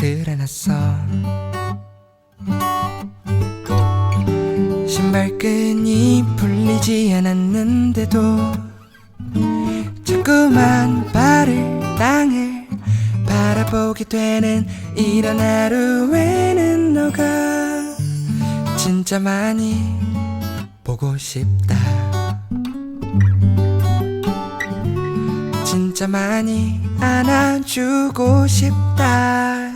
옷을 해놨어. 신발끈이 풀리지 않았는데도 자꾸만 발을 땅을 바라보게 되는 이런 하루에는 너가 진짜 많이 보고 싶다 진짜 많이 안아주고 싶다.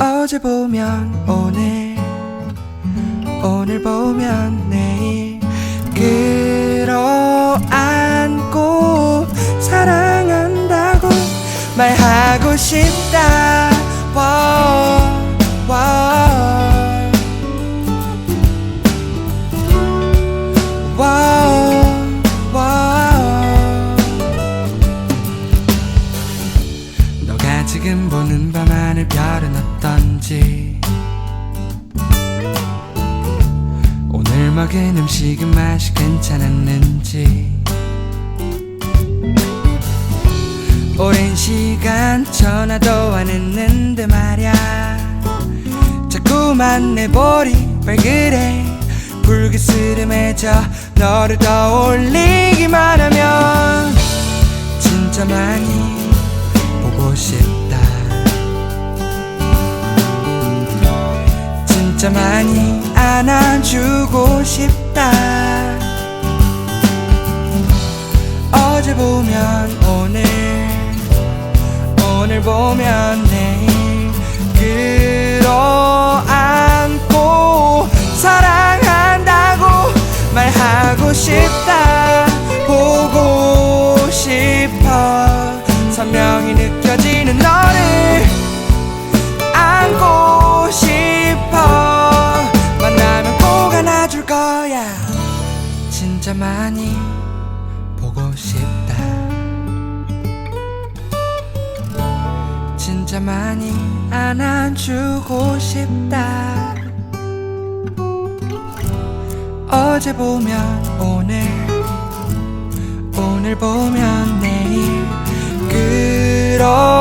어제 보면 오늘 오늘 보면 내일 끌어안고 사랑한다고 말하고 싶다 별은 어떤지. 오늘 먹은 음식은 맛이 괜찮았는지. 오랜 시간 전화도 안 했는데 말야. 자꾸만 내 볼이 빨그래? 불그스름해져 너를 떠올리기만 하면 진짜 많이 보고 싶다 진짜 많이 안아주고 싶다. 어제 보면 오늘 오늘 보면 내일 끌어안고 사랑한다고 말하고 싶다 진짜 많이 보고 싶다. 진짜 많이 안아주고 싶다. 어제 보면 오늘 오늘 보면 내일 끌어